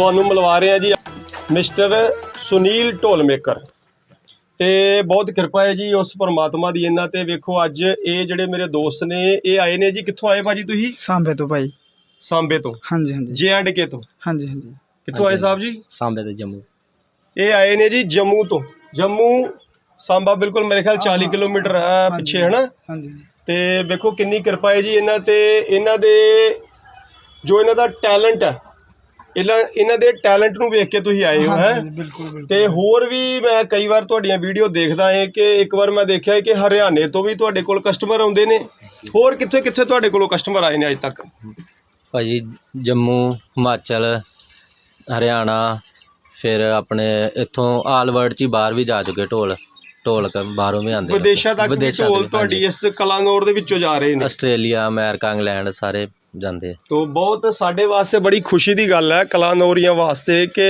ਤੁਹਾਨੂੰ ਮਿਲਵਾ ਰਹੇ ਹਾਂ ਜੀ ਮਿਸਟਰ ਸੁਨੀਲ ਢੋਲ ਮੇਕਰ ਤੇ ਬਹੁਤ ਕਿਰਪਾ ਹੈ ਜੀ ਉਸ ਪਰਮਾਤਮਾ ਦੀ ਇਹਨਾਂ ਤੇ। ਵੇਖੋ ਅੱਜ ਇਹ ਜਿਹੜੇ ਮੇਰੇ ਦੋਸਤ ਨੇ ਇਹ ਆਏ ਨੇ ਜੀ। ਕਿੱਥੋਂ ਆਏ ਭਾਜੀ ਤੁਸੀਂ? ਸਾਂਬੇ ਤੋਂ ਭਾਈ। ਸਾਂਬੇ ਤੋਂ? ਹਾਂਜੀ ਹਾਂਜੀ। ਜੇ ਐਂਡ ਕੇ ਤੋਂ? ਹਾਂਜੀ ਹਾਂਜੀ। ਕਿੱਥੋਂ ਆਏ ਸਾਹਿਬ ਜੀ? ਸਾਂਬੇ ਤੇ ਜੰਮੂ। ਇਹ ਆਏ ਨੇ ਜੀ ਜੰਮੂ ਤੋਂ। ਜੰਮੂ ਸਾਂਬਾ ਬਿਲਕੁਲ ਮੇਰੇ ਖਿਆਲ 40 ਕਿਲੋਮੀਟਰ ਹੈ ਪਿੱਛੇ ਹੈ ਨਾ ਹਾਂਜੀ। ਤੇ ਵੇਖੋ ਕਿੰਨੀ ਕਿਰਪਾ ਹੈ ਜੀ ਇਹਨਾਂ ਤੇ। ਇਹਨਾਂ ਦੇ ਜੋ ਇਹਨਾਂ ਦਾ ਟੈਲੈਂਟ ਹੈ ਇਹਨਾਂ ਇਹਨਾਂ ਦੇ ਟੈਲੈਂਟ ਨੂੰ ਵੇਖ ਕੇ ਤੁਸੀਂ ਆਏ ਹੋ ਹੈ? ਹਾਂਜੀ ਬਿਲਕੁਲ ਬਿਲਕੁਲ। ਤੇ ਹੋਰ ਵੀ ਮੈਂ ਕਈ ਵਾਰ ਤੁਹਾਡੀਆਂ ਵੀਡੀਓ ਦੇਖਦਾ ਹਾਂ ਕਿ ਇੱਕ ਵਾਰ ਮੈਂ ਦੇਖਿਆ ਕਿ ਹਰਿਆਣੇ ਤੋਂ ਵੀ ਤੁਹਾਡੇ ਕੋਲ ਕਸਟਮਰ ਆਉਂਦੇ ਨੇ। ਹੋਰ ਕਿੱਥੇ ਕਿੱਥੇ ਤੁਹਾਡੇ ਕੋਲੋਂ ਕਸਟਮਰ ਆਏ ਨੇ ਅੱਜ ਤੱਕ? ਭਾਜੀ ਜੰਮੂ ਹਿਮਾਚਲ ਹਰਿਆਣਾ ਫਿਰ ਆਪਣੇ ਇੱਥੋਂ ਆਲ ਵਰਲਡ ਚ ਹੀ ਬਾਹਰ ਵੀ ਜਾ ਚੁੱਕੇ ਢੋਲ ਢੋਲਕ ਬਾਹਰੋਂ ਵੀ ਆਉਂਦੇ ਵਿਦੇਸ਼ਾਂ ਤੱਕ ਵੀ ਵਿਦੇਸ਼ਾਂ ਢੋਲ ਦੇ, ਤੁਹਾਡੀ। ਇਸ ਕਲਾਨੌਰ ਦੇ ਵਿੱਚੋਂ ਜਾ ਰਹੇ ਨੇ। ਆਸਟ੍ਰੇਲੀਆ ਅਮਰੀਕਾ ਇੰਗਲੈਂਡ ਸਾਰੇ ਜਾਂਦੇ ਆ। ਤੋ ਬਹੁਤ ਸਾਡੇ ਵਾਸਤੇ ਬੜੀ ਖੁਸ਼ੀ ਦੀ ਗੱਲ ਹੈ ਕਲਾਨੌਰੀਆਂ ਵਾਸਤੇ ਕਿ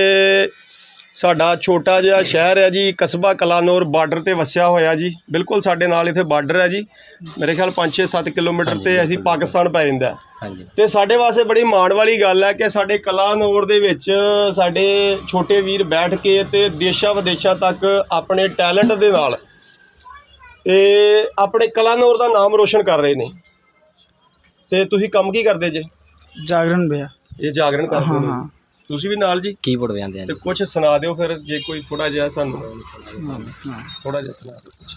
ਸਾਡਾ ਛੋਟਾ ਜਿਹਾ ਸ਼ਹਿਰ ਹੈ ਜੀ ਕਸਬਾ ਕਲਾਨੌਰ ਬਾਰਡਰ ਤੇ ਵਸਿਆ ਹੋਇਆ ਜੀ ਬਿਲਕੁਲ ਸਾਡੇ ਨਾਲ ਇੱਥੇ ਬਾਰਡਰ ਹੈ ਜੀ ਮੇਰੇ ਖਿਆਲ 5-6 7 ਕਿਲੋਮੀਟਰ ਤੇ ਅਸੀਂ। ਪਾਕਿਸਤਾਨ ਪੈ ਜਾਂਦਾ ਹੈ। ਹਾਂਜੀ ਤੇ ਸਾਡੇ ਵਾਸਤੇ ਬੜੀ ਮਾਣ ਵਾਲੀ ਗੱਲ ਹੈ ਕਿ ਸਾਡੇ ਕਲਾਨੌਰ ਦੇ ਵਿੱਚ ਸਾਡੇ ਛੋਟੇ ਵੀਰ ਬੈਠ ਕੇ ਤੇ ਦੇਸ਼ਾਂ ਵਿਦੇਸ਼ਾਂ ਤੱਕ ਆਪਣੇ ਟੈਲੈਂਟ ਦੇ ਨਾਲ ਤੇ ਆਪਣੇ ਕਲਾਨੌਰ ਦਾ ਨਾਮ ਰੋਸ਼ਨ ਕਰ ਰਹੇ ਨੇ ਤੇ ਤੁਸੀਂ ਕੰਮ ਕੀ ਕਰਦੇ ਜੇ? ਜਾਗਰਣ ਭैया ਇਹ ਜਾਗਰਣ ਕਰਦੇ ਹਾਂ ਨੇ? ਹਾਂ। ਤੁਸੀਂ ਵੀ ਨਾਲ ਜੀ? ਕੀਬੋਰਡ ਵੀ ਆਉਂਦੇ ਆ ਤੇ ਕੁਝ ਸੁਣਾ ਦਿਓ ਫਿਰ ਜੇ ਕੋਈ ਥੋੜਾ ਜਿਹਾ ਸਾਨੂੰ ਥੋੜਾ ਜਿਹਾ ਸੁਣਾ ਦਿਓ। ਕੁਛ।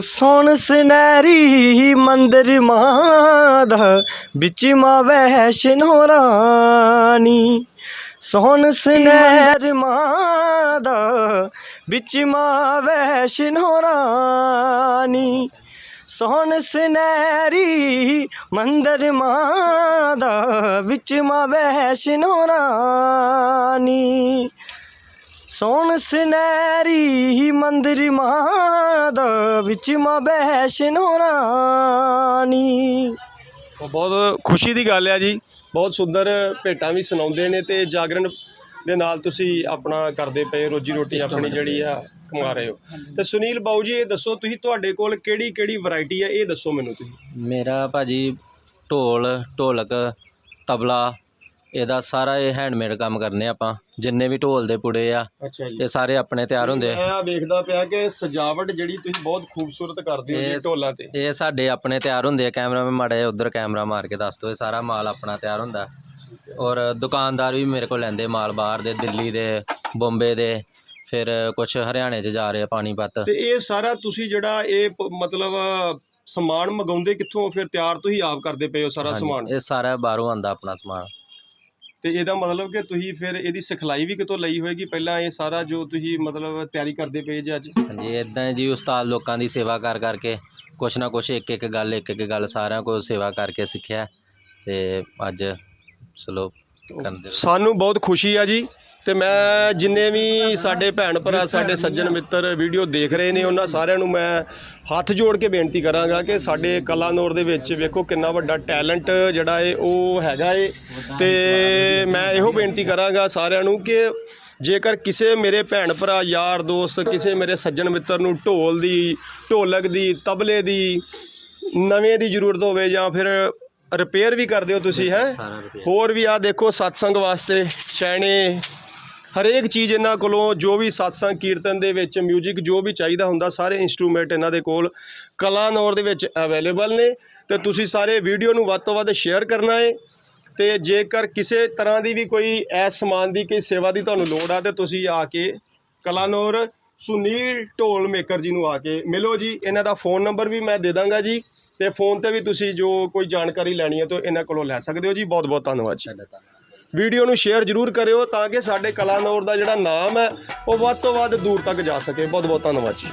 ਸੋਣ ਸੁਨਹਿਰੀ ਮੰਦਰ ਮਾਦਾ ਵਿੱਚ ਮਾ ਵੈਸ਼ਨੋ ਰਾਣੀ। ਸੋਣ ਸੁਨਹਿਰ ਮਾਦਾ ਵਿੱਚ ਮਾ ਵੈਸ਼ਨੋ ਰਾਣੀ। ਸੋਹਣ ਸੁਨਹਿਰੀ ਮੰਦਰ ਮਾਂ ਮਾਦਾ ਵਿੱਚ ਮਾਂ ਵੈਸ਼ਨੋ ਰਾਣੀ। ਸੋਹਣ ਸੁਨਹਿਰੀ ਮੰਦਰ ਮਾਂ ਮਾਦਾ ਵਿੱਚ ਮਾਂ ਵੈਸ਼ਨੋ ਰਾਣੀ। ਬਹੁਤ ਖੁਸ਼ੀ ਦੀ ਗੱਲ ਹੈ ਜੀ। ਬਹੁਤ ਸੁੰਦਰ ਭੇਟਾਂ ਵੀ ਸੁਣਾਉਂਦੇ ਨੇ ਤੇ ਜਾਗਰਣ ਦੇ ਨਾਲ ਤੁਸੀਂ ਆਪਣਾ ਕਰਦੇ ਪਏ ਰੋਜੀ ਰੋਟੀ ਆਪਣੀ ਜਿਹੜੀ ਆ ਕਮਾ ਰਹੇ ਹੋ। ਤੇ ਸੁਨੀਲ ਬਾਊ ਜੀ ਇਹ ਦੱਸੋ ਤੁਸੀਂ ਤੁਹਾਡੇ ਕੋਲ ਕਿਹੜੀ ਕਿਹੜੀ ਵੈਰਾਈਟੀ ਹੈ ਇਹ ਦੱਸੋ ਮੈਨੂੰ ਤੁਸੀਂ। ਮੇਰਾ ਭਾਜੀ ਢੋਲ ਢੋਲਕ ਤਬਲਾ ਇਹਦਾ ਸਾਰਾ ਇਹ ਹੈਂਡਮੇਡ ਕੰਮ ਕਰਨੇ ਆਪਾਂ। ਜਿੰਨੇ ਵੀ ਢੋਲ ਦੇ ਪੁੜੇ ਆ ਅੱਛਾ ਜੀ। ਇਹ ਸਾਰੇ ਆਪਣੇ ਤਿਆਰ ਹੁੰਦੇ ਆ। ਮੈਂ ਵੇਖਦਾ ਪਿਆ ਕਿ ਸਜਾਵਟ ਜਿਹੜੀ ਤੁਸੀਂ ਬਹੁਤ ਖੂਬਸੂਰਤ ਕਰਦੇ ਹੋ ਜੀ ਇਹ- ਢੋਲਾਂ ਤੇ। ਇਹ ਸਾਡੇ ਆਪਣੇ ਤਿਆਰ ਹੁੰਦੇ ਆ ਕੈਮਰਾ ਮੈਂ ਮਾੜਾ ਜਿਹਾ ਉਧਰ ਕੈਮਰਾ ਮਾਰ ਕੇ ਦੱਸ ਦੋ ਇਹ ਸਾਰਾ ਮਾਲ ਆਪਣਾ ਤਿਆਰ ਹੁੰਦਾ। ਔਰ ਦੁਕਾਨਦਾਰ ਵੀ ਮੇਰੇ ਕੋਲ ਲੈਂਦੇ ਮਾਲ ਬਾਹਰ ਦੇ ਦਿੱਲੀ ਦੇ ਬੰਬੇ ਦੇ ਫਿਰ ਕੁਝ ਹਰਿਆਣੇ 'ਚ ਜਾ ਰਹੇ ਪਾਣੀਪਤ ਤੇ ਇਹ ਸਾਰਾ ਤੁਸੀਂ ਜਿਹੜਾ ਇਹ ਪ- ਮਤਲਬ ਸਮਾਨ ਮੰਗਾਉਂਦੇ ਕਿੱਥੋਂ? ਫਿਰ ਤਿਆਰ ਤੁਸੀਂ ਆਪ ਕਰਦੇ ਪਏ ਹੋ ਸਾਰਾ ਹਾਂਜੀ, ਸਮਾਨ? ਇਹ ਸਾਰਾ ਬਾਹਰੋਂ ਆਂਦਾ ਆਪਣਾ ਸਮਾਨ। ਤੇ ਇਹਦਾ ਮਤਲਬ ਕਿ ਤੁਸੀਂ ਫਿਰ ਇਹਦੀ ਸਿਖਲਾਈ ਵੀ ਕਿਤੋਂ ਲਈ ਹੋਏਗੀ? ਪਹਿਲਾਂ ਇਹ ਸਾਰਾ ਜੋ ਤੁਸੀਂ ਮਤਲਬ ਤਿਆਰੀ ਕਰਦੇ ਪਏ ਜੇ ਅੱਜ? ਹਾਂਜੀ ਇਦਾਂ ਜੀ ਉਸਤਾਦ ਲੋਕਾਂ ਦੀ ਸੇਵਾ ਕਰ ਕਰਕੇ ਕੁਛ ਨਾ ਕੁਛ ਇੱਕ ਇੱਕ ਗੱਲ ਇੱਕ ਇੱਕ ਗੱਲ ਸਾਰਿਆਂ ਕੋਲ ਸੇਵਾ ਕਰਕੇ ਸਿੱਖਿਆ। ਤੇ ਅੱਜ ਚਲੋ ਕਰਦੇ ਸਾਨੂੰ ਬਹੁਤ ਖੁਸ਼ੀ ਆ ਜੀ ਤੇ ਮੈਂ ਜਿੰਨੇ ਵੀ ਸਾਡੇ ਭੈਣ ਭਰਾ, ਸਾਡੇ ਸੱਜਣ ਮਿੱਤਰ ਵੀਡੀਓ ਦੇਖ ਰਹੇ ਨੇ, ਉਹਨਾਂ ਸਾਰਿਆਂ ਨੂੰ ਮੈਂ ਹੱਥ ਜੋੜ ਕੇ ਬੇਨਤੀ ਕਰਾਂਗਾ ਕਿ ਸਾਡੇ ਕਲਾਨੌਰ ਦੇ ਵਿੱਚ ਵੇਖੋ ਕਿੰਨਾ ਵੱਡਾ ਟੈਲੈਂਟ ਜਿਹੜਾ ਏ, ਉਹ ਹੈਗਾ ਏ। ਤੇ ਮੈਂ ਇਹੋ ਬੇਨਤੀ ਕਰਾਂਗਾ ਸਾਰਿਆਂ ਨੂੰ ਕਿ ਜੇਕਰ ਕਿਸੇ ਮੇਰੇ ਭੈਣ ਭਰਾ, ਯਾਰ ਦੋਸਤ, ਕਿਸੇ ਮੇਰੇ ਸੱਜਣ ਮਿੱਤਰ ਨੂੰ ਢੋਲ ਦੀ, ਢੋਲਕ ਦੀ, ਤਬਲੇ ਦੀ, ਨਵੇਂ ਦੀ ਜ਼ਰੂਰਤ ਹੋਵੇ ਜਾਂ ਫਿਰ ਰਿਪੇਅਰ ਵੀ ਕਰਦੇ ਹੋ ਤੁਸੀਂ ਹੈ? ਸਾਰਾ ਹੋਰ ਵੀ ਆ ਦੇਖੋ ਸਤਸੰਗ ਵਾਸਤੇ ਚੈਣੇ ਹਰੇਕ ਚੀਜ਼ ਇਹਨਾਂ ਕੋਲੋਂ ਜੋ ਵੀ ਸਤਸੰਗ ਕੀਰਤਨ ਦੇ ਵਿੱਚ 뮤직 ਜੋ ਵੀ ਚਾਹੀਦਾ ਹੁੰਦਾ ਸਾਰੇ ਇਨਸਟਰੂਮੈਂਟ ਇਹਨਾਂ ਦੇ ਕੋਲ ਕਲਾਨੌਰ ਦੇ ਵਿੱਚ ਅਵੇਲੇਬਲ ਨੇ। ਤੇ ਤੁਸੀਂ ਸਾਰੇ ਵੀਡੀਓ ਨੂੰ ਵੱਧ ਤੋਂ ਵੱਧ ਸ਼ੇਅਰ ਕਰਨਾ ਹੈ ਤੇ ਜੇਕਰ ਕਿਸੇ ਤਰ੍ਹਾਂ ਦੀ ਵੀ ਕੋਈ ਐਸ ਸਮਾਨ ਦੀ ਕੋਈ ਸੇਵਾ ਦੀ ਤੁਹਾਨੂੰ ਲੋੜ ਆ ਤੇ ਤੁਸੀਂ ਆ ਕੇ ਕਲਾਨੌਰ ਸੁਨੀਲ ਢੋਲ ਮੇਕਰ ਜੀ ਨੂੰ ਆ ਕੇ ਮਿਲੋ ਜੀ। ਇਹਨਾਂ ਦਾ ਫੋਨ ਨੰਬਰ ਵੀ ਮੈਂ ਦੇ ਦਾਂਗਾ ਜੀ। ਤੇ ਫੋਨ ਤੇ ਵੀ ਤੁਸੀਂ ਜੋ ਕੋਈ ਜਾਣਕਾਰੀ ਲੈਣੀ ਹੈ ਤਾਂ ਇਹਨਾਂ ਕੋਲੋਂ ਲੈ ਸਕਦੇ ਹੋ ਜੀ। ਬਹੁਤ ਬਹੁਤ ਧੰਨਵਾਦ ਜੀ। ਤਾਂ ਵੀਡੀਓ ਨੂੰ ਸ਼ੇਅਰ ਜ਼ਰੂਰ ਕਰਿਓ ਤਾਂ ਕਿ ਸਾਡੇ ਕਲਾਨੌਰ ਦਾ ਜਿਹੜਾ ਨਾਮ ਹੈ ਉਹ ਵੱਧ ਤੋਂ ਵੱਧ ਦੂਰ ਤੱਕ ਜਾ ਸਕੇ। ਬਹੁਤ ਬਹੁਤ ਧੰਨਵਾਦ ਜੀ।